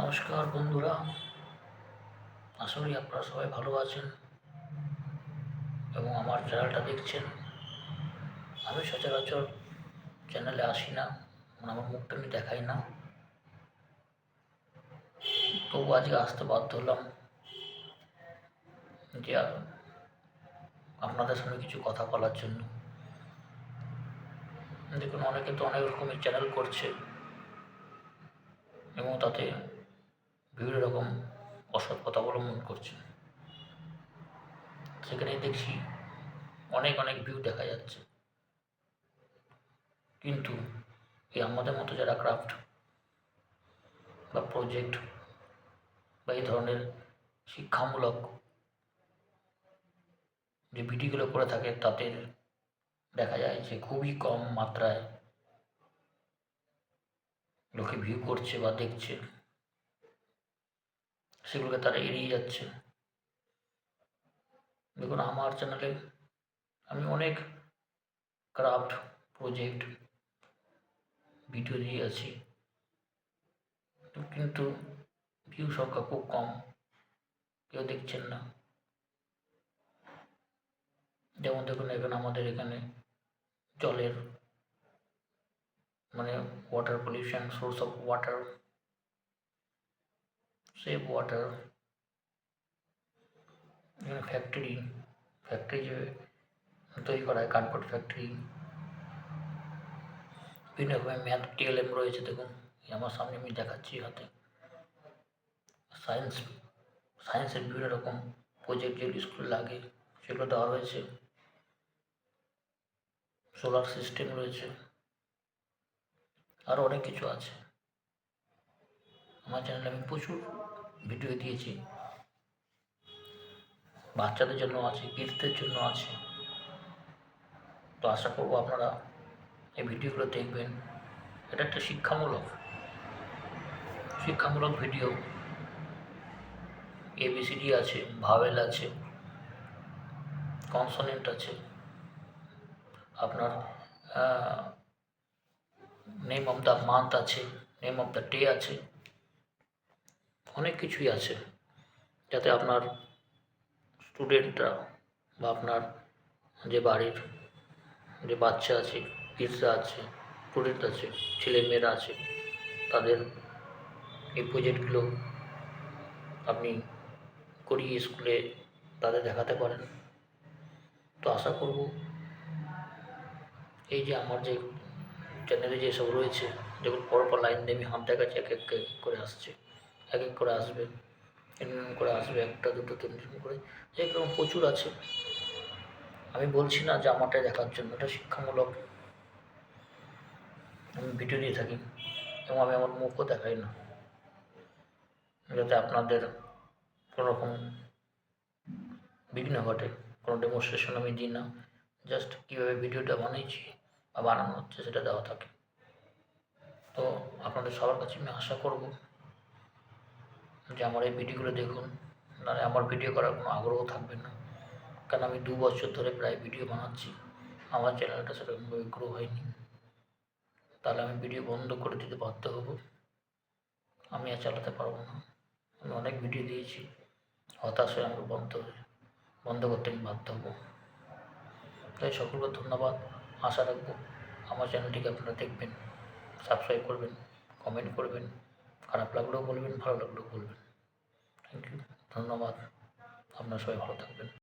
নমস্কার বন্ধুরা। আশা করি আপনারা সবাই ভালো আছেন এবং আমার চ্যানেলটা দেখছেন। আমি সচরাচর চ্যানেলে আসি না মানে আমার মুখটা আমি দেখাই না। তবু আজকে আসতে বাধ্য হলাম যে আপনাদের সঙ্গে কিছু কথা বলার জন্য। দেখুন, অনেকে তো অনেক রকমের চ্যানেল করছে এবং তাতে বিভিন্ন রকম অসৎ পথ অবলম্বন করছে। সেখানে দেখছি অনেক অনেক ভিউ দেখা যাচ্ছে। কিন্তু এই আমাদের মতো যারা ক্রাফট বা প্রজেক্ট বা এই ধরনের শিক্ষামূলক যে ভিডিওগুলো করে থাকে, তাদের দেখা যায় যে খুবই কম মাত্রায় লোকে ভিউ করছে বা দেখছে। সেগুলোকে তারা এড়িয়ে যাচ্ছে। দেখুন, আমার চ্যানেলে আমি অনেক ক্রাফট প্রজেক্ট ভিডিও দিয়ে আছি। কিন্তু ভিউ সংখ্যা খুব কম। কেউ দেখছেন না। যেমন দেখুন, এখানে আমাদের এখানে জলের মানে water pollution source of water save water এখানে ফ্যাক্টরি ফ্যাক্টরি যে তৈরি করা হয় কার্ডবোর্ড ফ্যাক্টরি বিভিন্ন রকমের ম্যাথ টিএলএম রয়েছে, দেখুন। আমার সামনে আমি দেখাচ্ছি হাতে। সায়েন্স সায়েন্সের বিভিন্ন রকম প্রজেক্ট যেগুলো স্কুলে লাগে, সেগুলো দেওয়া রয়েছে। সোলার সিস্টেম রয়েছে। আরও অনেক কিছু আছে। আমার চ্যানেলে আমি প্রচুর ভিডিও দিয়েছি। বাচ্চাদের জন্য আছে কিডসদের জন্য আছে। তো আশা করব আপনারা এই ভিডিওগুলো দেখবেন। এটা একটা শিক্ষামূলক শিক্ষামূলক video. A B C D আছে, ভাওয়েল আছে, কনসোনেন্ট আছে। আপনার নেম অফ দ্য মান্থ আছে নেম অফ দ্য ডে আছে। অনেক কিছুই আছে যাতে আপনার স্টুডেন্টরা বা আপনার যে বাড়ির যে বাচ্চা আছে কিডসরা আছে স্টুডেন্ট আছে ছেলে মেয়েরা আছে, তাদের এই প্রজেক্টগুলো আপনি করিয়ে স্কুলে তাদের দেখাতে পারেন। তো আশা করব এই যে আমার যে চ্যানেলে যেসব রয়েছে, দেখুন, পরপর লাইন দিয়ে আমি হাত দেখাচ্ছি এক এক করে আসছে। এক এক করে আসবে এরকম করে আসবে, একটা, দুটো তিনটে করে। এরকম প্রচুর আছে। আমি বলছি না যে আমারটা দেখার জন্য, এটা শিক্ষামূলক। আমি ভিডিও দিয়ে থাকি, এবং আমি আমার মুখও দেখাই না। যাতে আপনাদের কোনো রকম বিঘ্ন ঘটে, কোনো ডেমনস্ট্রেশন আমি দিই না। জাস্ট কীভাবে ভিডিওটা বানিয়েছি বা বানানো হচ্ছে, সেটা দেওয়া থাকে। তো আপনাদের সবার কাছে আমি আশা করব যে আমার এই ভিডিওগুলো দেখুন, নাহলে আমার ভিডিও করার কোনো আগ্রহ থাকবে না। কারণ আমি দু বছর ধরে প্রায় ভিডিও বানাচ্ছি। আমার চ্যানেলটা সেরকমভাবে গ্রো হয়নি। তাহলে আমি ভিডিও বন্ধ করে দিতে বাধ্য হব। আমি আর চালাতে পারব না। আমি অনেক ভিডিও দিয়েছি। হতাশ হয়ে আমার বন্ধ বন্ধ করতে আমি বাধ্য হব। তাই সকলকে ধন্যবাদ। আশা রাখব আমার চ্যানেলটিকে আপনারা দেখবেন সাবস্ক্রাইব করবেন কমেন্ট করবেন। খারাপ লাগলেও বলবেন ভালো লাগলেও বলবেন। থ্যাংক ইউ ধন্যবাদ। আপনারা সবাই ভালো থাকবেন।